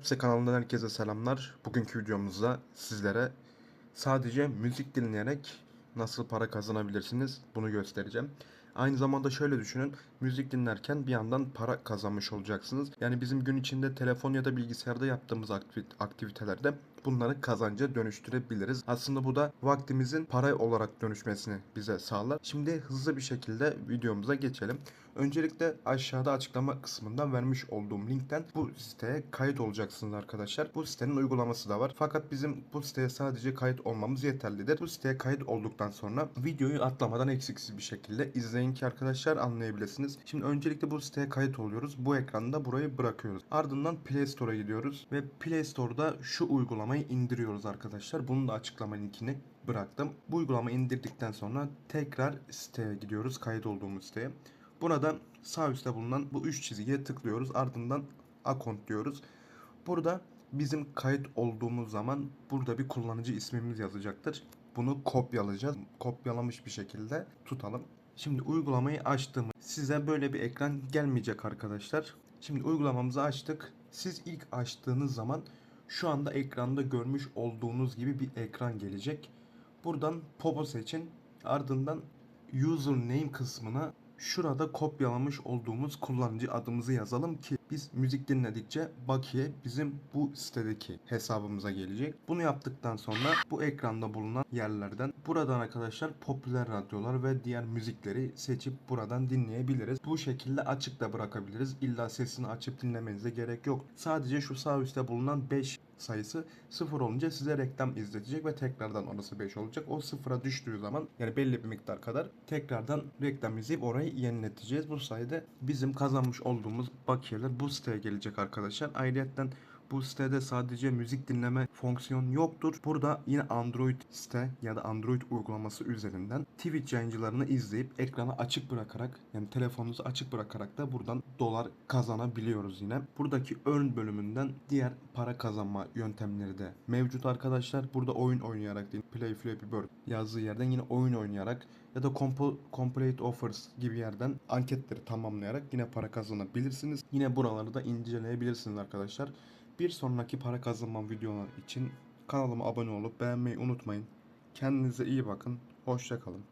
Hepsi kanalından herkese selamlar. Bugünkü videomuzda sizlere sadece müzik dinleyerek nasıl para kazanabilirsiniz bunu göstereceğim. Aynı zamanda şöyle düşünün. Müzik dinlerken bir yandan para kazanmış olacaksınız. Yani bizim gün içinde telefon ya da bilgisayarda yaptığımız akti- aktivitelerde bunları kazanca dönüştürebiliriz. Aslında bu da vaktimizin para olarak dönüşmesini bize sağlar. Şimdi hızlı bir şekilde videomuza geçelim. Öncelikle aşağıda açıklama kısmından vermiş olduğum linkten bu siteye kayıt olacaksınız arkadaşlar. Bu sitenin uygulaması da var. Fakat bizim bu siteye sadece kayıt olmamız yeterlidir. Bu siteye kayıt olduktan sonra videoyu atlamadan eksiksiz bir şekilde izleyin ki arkadaşlar anlayabilirsiniz. Şimdi öncelikle bu siteye kayıt oluyoruz. Bu ekranda burayı bırakıyoruz. Ardından Play Store'a gidiyoruz ve Play Store'da şu uygulamayı indiriyoruz arkadaşlar. Bunun da açıklama linkini bıraktım. Bu uygulamayı indirdikten sonra tekrar siteye gidiyoruz. Kayıt olduğumuz siteye. Burada sağ üstte bulunan bu üç çizgiye tıklıyoruz. Ardından account diyoruz. Burada bizim kayıt olduğumuz zaman burada bir kullanıcı ismimiz yazacaktır. Bunu kopyalayacağız. Kopyalamış bir şekilde tutalım. Şimdi uygulamayı açtım. Size böyle bir ekran gelmeyecek arkadaşlar. Şimdi uygulamamızı açtık. Siz ilk açtığınız zaman şu anda ekranda görmüş olduğunuz gibi bir ekran gelecek. Buradan Popo seçin. Ardından username kısmına şurada kopyalamış olduğumuz kullanıcı adımızı yazalım ki biz müzik dinledikçe bakiye bizim bu sitedeki hesabımıza gelecek. Bunu yaptıktan sonra bu ekranda bulunan yerlerden buradan arkadaşlar popüler radyolar ve diğer müzikleri seçip buradan dinleyebiliriz. Bu şekilde açık da bırakabiliriz. İlla sesini açıp dinlemenize gerek yok. Sadece şu sağ üstte bulunan 5 sayısı sıfır olunca size reklam izletecek ve tekrardan orası 5 olacak. O sıfıra düştüğü zaman yani belli bir miktar kadar tekrardan reklam izleyip orayı yenileteceğiz. Bu sayede bizim kazanmış olduğumuz bakiyeler bu siteye gelecek arkadaşlar. Ayrıyeten bu sitede sadece müzik dinleme fonksiyonu yoktur. Burada yine Android site ya da Android uygulaması üzerinden Twitch yayıncılarını izleyip ekranı açık bırakarak yani telefonunuzu açık bırakarak da buradan dolar kazanabiliyoruz yine. Buradaki earn bölümünden diğer para kazanma yöntemleri de mevcut arkadaşlar. Burada oyun oynayarak değil Play Flappy Bird yazdığı yerden yine oyun oynayarak ya da compo- Complete Offers gibi yerden anketleri tamamlayarak yine para kazanabilirsiniz. Yine buraları da inceleyebilirsiniz arkadaşlar. Bir sonraki para kazanma videolar için kanalıma abone olup beğenmeyi unutmayın. Kendinize iyi bakın. Hoşçakalın.